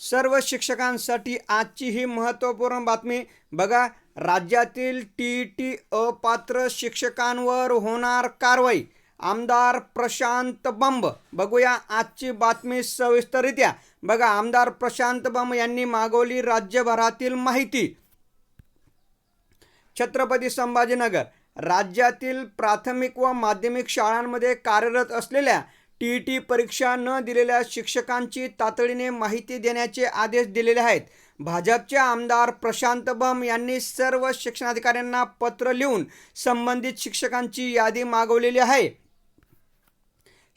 सर्व शिक्षकांसाठी आजची ही महत्त्वपूर्ण बातमी. बघा राज्यातील टी टी अपात्र शिक्षकांवर होणार कारवाई. आमदार प्रशांत बंब. बघूया आजची बातमी सविस्तरित्या बघा आमदार प्रशांत बंब यांनी मागवली राज्यभरातील माहिती. छत्रपती संभाजीनगर. राज्यातील प्राथमिक व माध्यमिक शाळांमध्ये कार्यरत असलेल्या टी टी परीक्षा न दिलेल्या शिक्षकांची तातडीने माहिती देण्याचे आदेश दिलेले आहेत. भाजपचे आमदार प्रशांत बम यांनी सर्व शिक्षणाधिकाऱ्यांना पत्र लिहून संबंधित शिक्षकांची यादी मागवलेली आहे.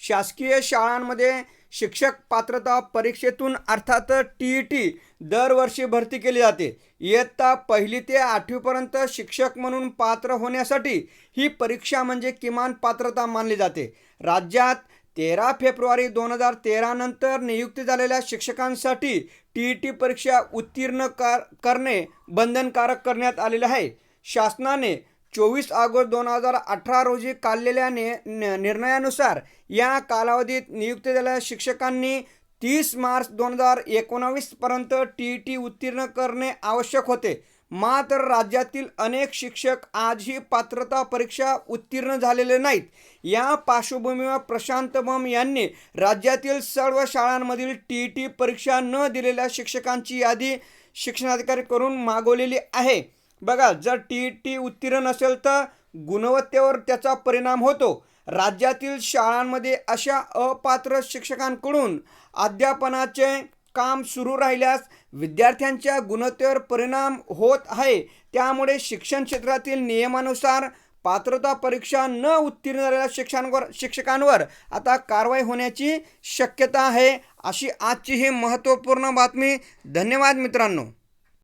शासकीय शाळांमध्ये शिक्षक पात्रता परीक्षेतून अर्थात टी ई टी दरवर्षी भरती केली जाते. इयत्ता पहिली ते आठवीपर्यंत शिक्षक म्हणून पात्र होण्यासाठी ही परीक्षा म्हणजे किमान पात्रता मानली जाते. राज्यात तेरा फेब्रुवारी दोन हजार तेरानंतर नियुक्त झालेल्या शिक्षकांसाठी टी ई टी परीक्षा उत्तीर्ण कर करणे बंधनकारक करण्यात आलेले आहे. शासनाने चोवीस ऑगस्ट दोन हजार अठरा रोजी काढलेल्या ने निर्णयानुसार या कालावधीत नियुक्त झालेल्या शिक्षकांनी तीस मार्च दोन हजार एकोणावीसपर्यंत टी ई टी उत्तीर्ण करणे आवश्यक होते. मात्र राज्यातील अनेक शिक्षक आजही पात्रता परीक्षा उत्तीर्ण झालेले नाहीत. या पार्श्वभूमीवर प्रशांत बम यांनी राज्यातील सर्व शाळांमधील टी ई टी परीक्षा न दिलेल्या शिक्षकांची यादी शिक्षणाधिकारी करून मागवलेली आहे. बघा जर टी ई टी उत्तीर्ण नसेल तर गुणवत्तेवर त्याचा परिणाम होतो. राज्यातील शाळांमध्ये अशा अपात्र शिक्षकांकडून अध्यापनाचे काम सुरू राहिल्यास विद्यार्थ्यांच्या गुणवत्तेवर परिणाम होत आहे. त्यामुळे शिक्षण क्षेत्रातील नियमानुसार पात्रता परीक्षा न उत्तीर्ण झालेल्या शिक्षकांवर शिक्षकांवर आता कारवाई होण्याची शक्यता आहे अशी आजची ही महत्त्वपूर्ण बातमी. धन्यवाद मित्रांनो.